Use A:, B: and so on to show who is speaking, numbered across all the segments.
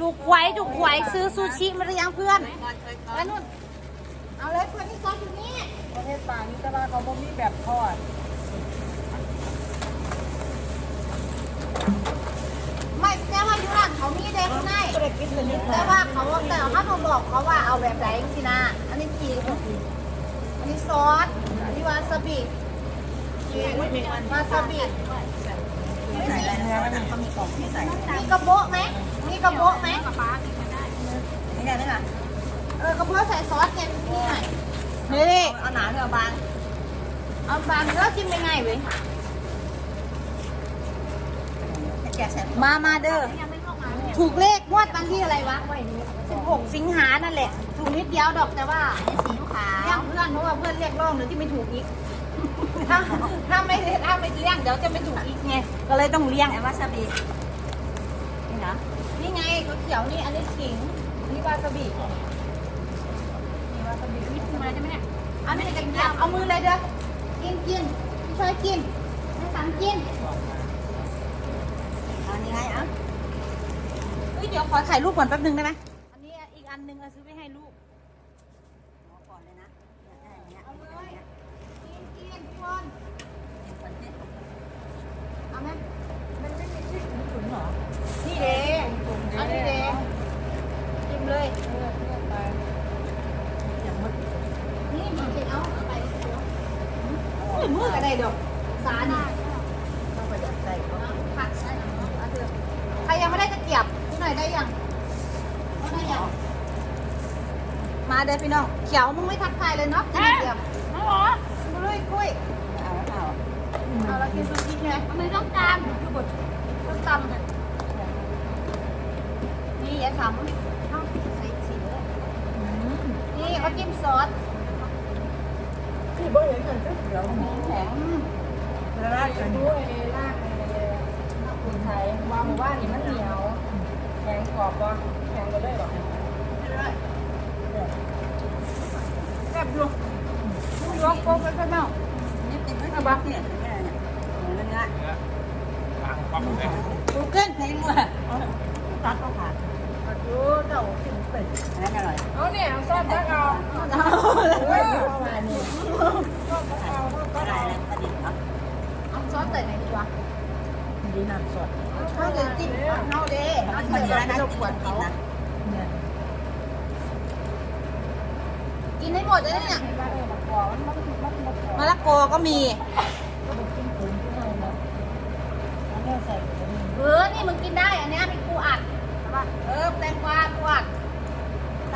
A: ถูกไว้ถูกไว้ซื้อซูชิมาหรือยังเพื่อน
B: ก่อนเคยก่อ
A: แล้ว
B: น
A: นุ่นเอาเลยเพื่อนที่ซอสอยู่นี่
C: ประเทศปางนี่แต่ว่าเขาบ่มีแบบทอด
A: ไม่แต่ว่าอยู่ร้านเขามีเด็กใน
C: ก็เลยกินตัวนี้
A: แต่ว่าเขาแต่ถ้าเขาบอกเขาว่าเอาแบบไหนสินะ อันนี้จีอันนี้ซอสอันนี้วาซาบิวาซาบิ
B: ไม่ใส่อะไรนะเขามีกล่องไม่ใส่
A: มีกระโบะไหมมี กระโบะไหม
B: ไม่ได้ไหมล่ะ
A: เออกระโบะใส่ซอสเนี่ยนี่ไงนี่
B: เอาหนาหรือเอาบาง
A: เอาบางแล้วจิ้มยังไงเว้ย
B: ให้แกแซ่บ
A: มามาเด้อ ถูกเลขงวดวันที่อะไรวะ16 สิงหานั่นแหละ ถูกนิดเดียวดอกแต่ว่า
B: สีขา
A: เรียวกเพื่อนเพราะว่าเพื่อนเรียกร้องหรือที่ไม่ถูกอีก ถ้าถ้าไม่ถ้าไม่เลี้ยงเดี๋ยวจะไม่ถูกอีกไง ก็เลยต้องเลี้ยง
B: แต่วาซาบินี่นะ
A: นี่ ไงก๋วยเขียวนี่อันนี้ขิงนี่วาซาบินี่วาซาบินี่ทำไมได้ไหมเนี่ยอันนี้กันกินเอามือเลยเด้อกินกินช่วยกินให้สังกิน
B: อันนี้ไงอะ
A: เฮ้ยเดี๋ยวขอถ่ายรูปก่อนแป๊บนึงได้ไหมอันนี้อีกอันนึงเอาซื้อไปให้ลูก
B: อนเลยนะได้อย่างเงี้ย
A: เอาเลยกินกินทุกคน
B: เปิดสิ
A: เอาไหม
C: มันไม่มีที่ถุนเหรอ
A: นี่เด้เอานี่เด้กินเลย
C: เลือกเลือกไปอย่างมัน
A: นี่มันเป็นเอาไปมือมือกันได้ดอกสานี่
C: ต้องไปดัดใจเขา
A: ผักใส่เอาเถอะใครยังไม่ได้ตะเกียบพี่หน่อยได้ยังเอาได้ยังมา เด้อพี่น้อง เขียวมึงไม่ทักทายเลยเนาะกินตะเกียบน้องหรอมาเลยกุ้ย
B: เอาเอา
A: เอาเรากินซูชิไงไม่ต้องตามคือบดต้องตำเนี่ยนี่อย่าทำเอาใส่สีเลยนี่เขาจิ้มซอส
C: ที่บ่เห็นกันก็เดี๋ยว
A: แข็ง
C: ลากกันด้วยลากกันเลยคุณไทยวางหมู่บ้านนี่มันเหนียวแข็งกรอบบ่แข็งก็ได้หรอ
A: แซ่บอยู่ลองโกงไปข้างนอก
B: นี่เป็นไม่ใช่บักเนี่ยนี่อะไรเนี่ยเนื้อเนื้อ
A: กูเกิล
B: ให้มั่วตัดก็ขาด
C: ดูเจ้ากินเป็ด
B: อันนั้นอร่อย
C: เอาเนี่ยเอาซอสแล้วเอา
A: เอา
C: เออประมาณนี้ซอสเอาซอะ
B: ไร
C: เอา
B: อะไรประดิษฐ์เนา
A: เอาซอสใส่ไหนดีวะ
C: ดีน้ำสด
A: เอาเดี๋ยจิ้มเอาเด้
B: มั
A: เอา
B: นพอ
A: เดี๋
B: ดี
A: ยว
B: แล้วนะ
A: เรา
B: กิน
A: ปวด
B: กิ
A: เขา
B: นนะ
C: เนี่ย
A: กินให้หมดเลยเนี่ย
C: ให้บ้านเออมากรอบมันมันมันมันกรอบ
A: มะละกอก็มี
C: ก็บอกกินถุงที่ไหนนะแล้วก็ใส่ไปนี่
A: เออ นี่มึงกินได้อันเนี้ยมีกูอัดใช่ปะเออแตงกวากูอัด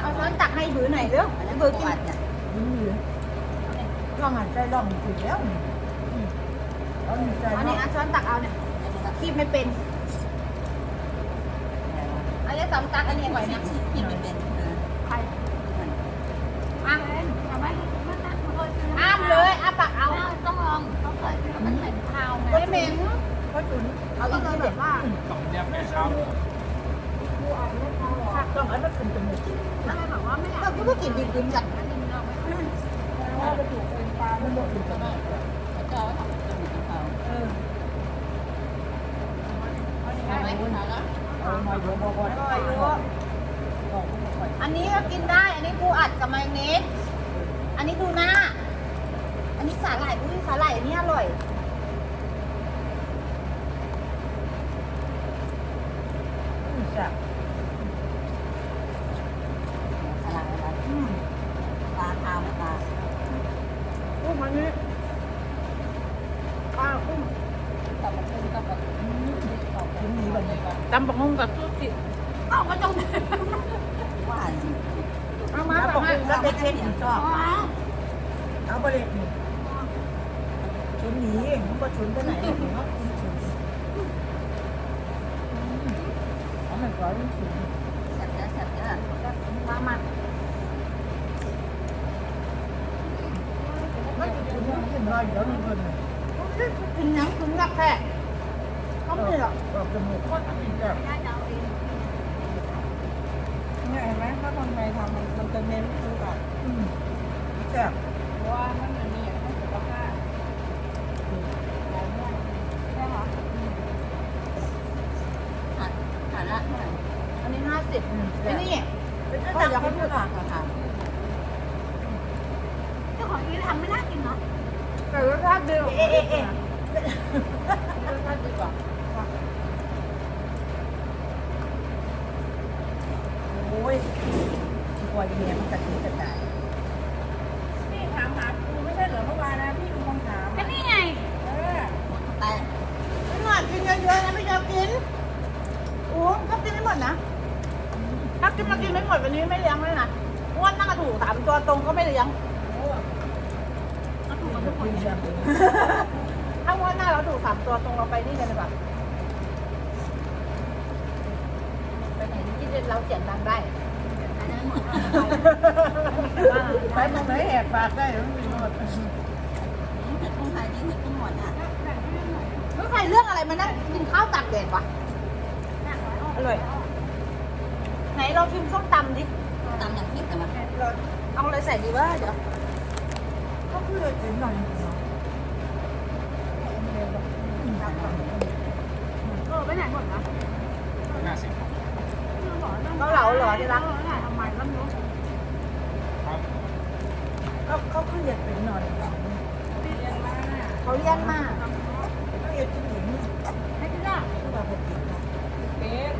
A: เอาช้อนตักให้บือหน่อยเร็ว
B: อันนั้น
A: บื
B: เบอ
A: อ
B: ร์
A: กิ
B: กิ
A: น
B: นเนี่ย
C: นี่ร่องหันใจร่องถึงแล้วร่องใจ
A: อัน
C: ร่
A: นี้
C: อง
A: เอาช้อนตักเอาเนี่ยคีบไม่เป็นอันนี้สองตักอันนี้ไหวเนี่ย
B: กินไม่เป็นเออ
A: ใคร อ้ามเลยอ้าปากเอา
B: ต้องลองต้องเคยมันเหม็นคาวไง
A: ไม่เหม็น
C: ก็จุน
A: เอาอีกทีแบบว่า
D: สองเรียบแม่เช้า
C: ต้องอันนั้นเป็นจมูก
A: ก็กูก็กินดิบๆจัด
C: ถ้าไปถูกเป็นปลาไม่หมดถึงจะได้
B: แล้วก็ทำจมูกเขา
C: เออ
A: ได้ไหม
C: เอามาเยอะพอๆ
A: อร่อยอยู่อั นนี้ก็กินได้ อันนี้ปูอัดกับมายองเนส อันนี้ทูน่าอันนี้สาหร่ายอุ้ยสาหร่ายอันนี้อร่อย
C: จ้ะ
B: สลัดอะไรปลาคาวไม่ปลา
C: กุ้งอันนี้ปลากุ้ง
B: ตับมันเป็นตับแบบ
C: ชิ้นนี้แบบนี้
A: ตำบักหุ่งกับซุกี้เอาก็ต้อง
B: ว่า
A: เอามา
C: แล้ว
A: แบบ
C: กุ้
A: ว่าง
C: ก็ เล็กๆชอบเอาไปเลยนี่ชุนนี้มันก็ชุนไปไหนหรอกเนาะชุนเอามันก็ชุน
B: แซ่บเยอะแซ่บเยอะ
A: มามา
C: ไม่ชุนมันขึ้นน้อยเดี๋ยวมันเกินเลย
A: กินหนังถึงรักแท้เขาไม่หรอก
C: ออกจมูกโคตรดีจ้ะเนี่ยเห็นไหมถ้าคนไทยทำมันมันจะเน้นคือแบบอืม แซ่บ
B: ว่ามันเหมืนมีอย่างที่สุขภาพ
E: ใช่ค่ะ
B: ฐานฐานละเท่าไหร่
C: อันนี้ห้า
A: สิบอันนี้
B: เป็นก็อจากให้พูดค่ะค่ะ
A: เจ้าของที่ทำไม่น่ากินเนาะ
C: แต่รสชาติดี
B: เอ๊ะเอ๊ะเอ๊ะ
C: รสชาติดีกว่า
B: โอ้ยกลัวยังไงมันจะ
C: ทิ้งกระจา
A: ย เยอะๆนะไม่ยอมกินโอ้ก็กินไม่หมดนะ ถ้ากินมากินไม่หมดวันนี้ไม่เลี้ยงเลยนะอ้วนนั่งกระถูกสามตัวตรงก็ไม่เลี้ยง
C: โอ้
A: กระถูกมันทุกคน
B: เรื่อง
A: ถ้าอ้วนหน้าเราถูกสามตัวตรงเราไปนี่กันเลยแบบไปไหนที่เราเสียงดังได้
C: ไปตรงไหนแหกปากได้แล้วมีหมด
B: แต่ต้องทายนี่คือต้องหมดอะ
A: ไม่ใครเรื่องอะไรมานั่งกินข้าวตากแดดวะอร่อย ไหนเราชิมส้มตำดิ
B: ตามอย่างพิษแต่ว่า
A: เอาอะไรใส่ดีวะเดี๋ยว
C: ก็คือเห็นหน่อย
A: เออไปไหนหมดนะ
D: ห้าสิบ
A: เขาเหลาเหรอที่รัก
D: ครับ
B: ก็เขาคืออยากเป็นนอน
A: เขาเลี้ยงมาก
B: เขาอยาก กินหญิง
A: ให้ที่รัก
B: คือว่าปกติ
C: เป็ด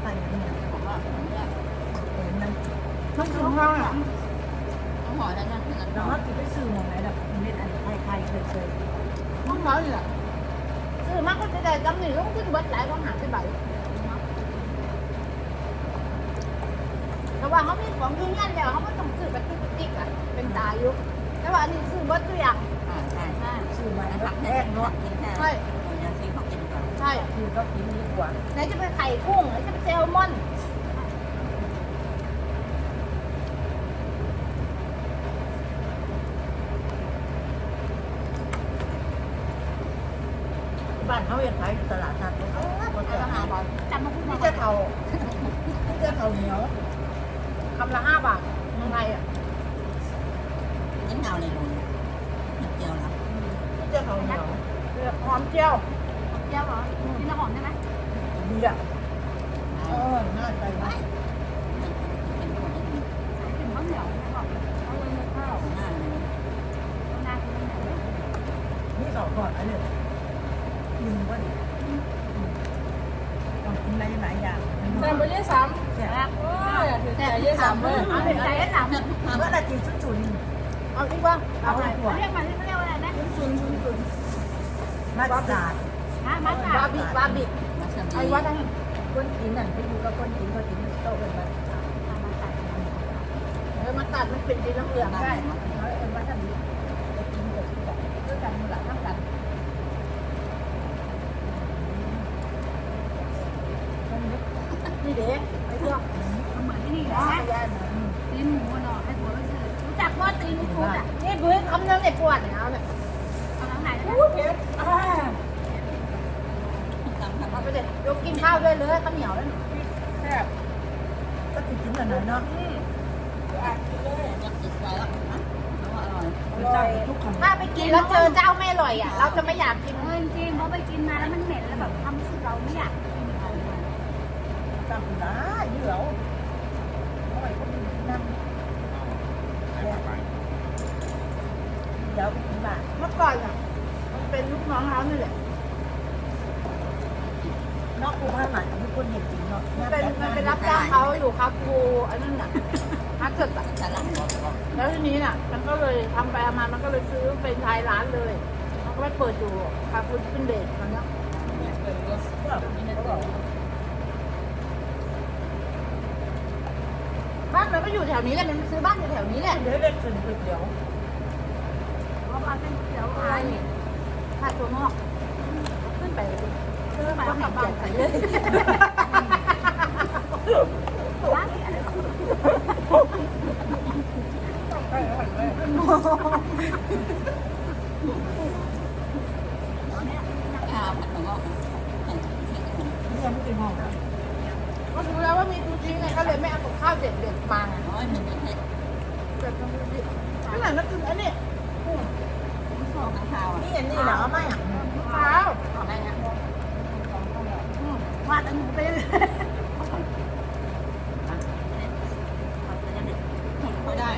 B: ใส่เนี่ยผมว่าเป็นมัน
A: ต้องถึงห้องอะ
B: ต้องหอได้นั่นเราว่ากินไปซื้อมาไหนแบบเม็ดอันไทยไทยเคยเคย
A: ห้องน้อยอยู่อะซื้อมากก็จะได้จำหนึ่งต้องขึ้นเบิร์ดหลายต้องหาที่ใบแต่ว่าเขามีของยืนยันแล้วเขาไม่ต้องซื้อแบบติ๊กๆอะเป็นตายู่แต่ว่าอันนี้ซื้อเบิร์ดตัวอย่าง
B: ซื้อมาแล้วแรกเนาะกินแค่
A: ใช่
B: ยาซีเขากินก่อน
A: ใช่
C: คือก็กินดีกว่า
A: ไหนจะเป็นไข่กุ้งไหนจะเป็นแซลมอน
B: บ้านเขายังขายตลาดนัดเขาก็จะ
A: ห้าบาทจำมาพูด
B: นี่
A: มา
B: จะเทานี่จะเทาเหนียว
A: คำละห้าบาทเมืองไทยอะ
B: นี่เงาเลยลงเจียวแล้ว นี่จะเทาเหนียว
A: เลือกหอมเจียวเจียวเหรอกินน้ำหอมได้ไหม
B: ดีอะเออน่าใจไหม
A: กินข้าวเหนียวเขาเลยมีข้าว
B: น่าเลย
A: น่ากินไหน
B: นี่สองก่อนอันนี้ยืมก็ดีต้องกินอะไรหลายอย่าง
C: แต่ไปเรียกซ้
B: แซ่บำ
C: โอ้ยอยากถือใจเรียกซ้ำเลย
A: เอาเป็นใจให้ถาม
B: เมื่อไรกินชุนชุน
A: เอาอีกว่า
B: เอาไปถั่ว
A: เรียกมาที่เขาเรียกว่าอะไร นะ
C: ซุนซุนซุน
B: มาจาด
A: ฮะมัสวาบิวาบิ
B: ไอ้ว่าทั้งคนกินนั่นไปอยู่กับคนกินคนกินโตเป็นมา
A: เออมันตัดมันเป็นสีเหลืองๆได้
B: เขาเอ็นว่าถ้ามีจะกินกับที่แบบด้วยกันหลังทั้งกัน
A: นี่เด็กไอ้เจ้า
E: เหมือนที่นี่นะตีนหมูเนาะให้ผัวไปซื้อรู้จักว่าตีนหมูอะ
A: นี่บุ้ยคำนึงเนี่ยปวดเนี่ยเอาเนี่ย
E: เผ็
C: ดอ่า
A: เอาไปเด็ดยกกินข้าวด้วยเลยข้าวเหนียวแล้วย
C: แซ่บ
B: ก็ติดกินกันหน่อยเนาะ
A: ถ้าไปกินแล้วเจอเจ้าไม่อร่อยอะ เราจะไม่อยากกิน
E: เออจริงเพราะไปกินมาแล้วมันเหม็นแล้วแบบทำรู้สึกเราไม่อยากกิน
B: จำได้เดี๋ยวอร่อยก็มีนั่ง
D: ให้มาไป
B: เดี๋ยวไปกินบ้าน
A: เมื่อก่อนอะมัน เป็นลูกน้องเขานี่แหละ
B: นอกกูผ้าหมันมีคนเห็นจริงเนาะ
A: มันเป็นมันเป็นรับจ้างเขาอยู่คาฟูอันนั้นน่ะฮัทเกิดอะ
B: ฉลาดบอกว่า
A: แล้วทีนี้น่ะ มันก็เลยทำไปทำมามันก็เลยซื้อเป็นไทยร้านเลยมันก็ไปเปิดอยู่คาฟูขึ้นเดทตอนเนี้ย
C: เปิดก็
B: เขาบอก
A: บ้านมันก็อยู่แถวนี้แหละมันซื้อบ้านอยู่แถวนี้แหละ
B: เดี๋ยวเด็กขึ้นก๋วยเตี๋ยว
E: เพราะเอาเส้นก๋วยเตี๋ยว
A: ใช่
E: อา ย
A: ถ้าตัวนอกขึ้นไปเลยซื้อไปก็กลับบ้านไปเลย
E: ร้านนี้อะไร
B: ข้าวผัดของก็
C: เนี่ยไม่กินหอม
A: ก็รู้แล้วว่ามีซูชิไงก็เลยไม่เอากับข้าวเด็ดเด็ดๆมาไง
B: น้อยมันจะให้
A: แบบทำดูดิขนาดนั้นคืออันนี้
B: นี่เห็นนี่เหรอไม่อะ
A: เช้า
B: เอาได้นะ
E: วาดหนูไปไม่ได้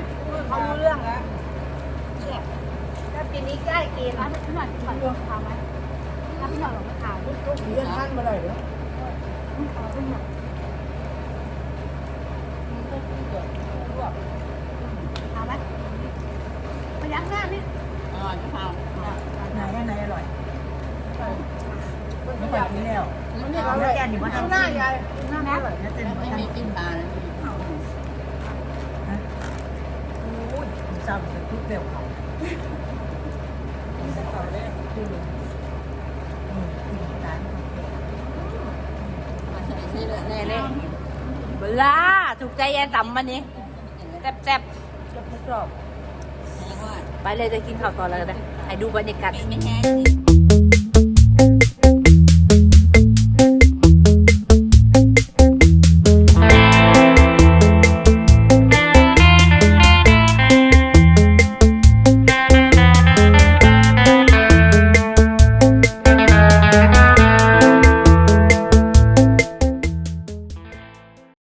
E: เขารู้เรื่องแล้วแล้ว
A: ปีนี้ใกล้เกณ
E: ฑ์แล้วพี่หน่อยพี่หน่อยลงข่าไหมแล้วพี่หน่อยลงข่าว
C: ลูกเลื่อนขั้นมาเลยเหรอ
E: เอาไหมพยักหน้านี่
B: อร่อยพี่เผา
C: ไหนอันไหนอร่อยไม่ค่อยกินแล้ว
B: มันไม่
C: เอาแล้วแกนี่ว่าทำ
A: หน้ายาย
C: หน้าอร่อยนะเต็ม
B: ไม่
C: ทั้ง
B: มีกินปลาเลย
C: โอ้ยซ้ำจะทุกเปรี้ยวเขาอืมร้าน
B: มาใส่ใส่เลยแน่เลย
A: เบลาถูกใจยายตำมันนี้แซ่บ
C: จะทดสอบ
B: แห้งว่า
A: ๆ ไปเลยจะกินข้าวตอแล้วกันนะให้ดูบรรยากาศ
B: ไม่แห้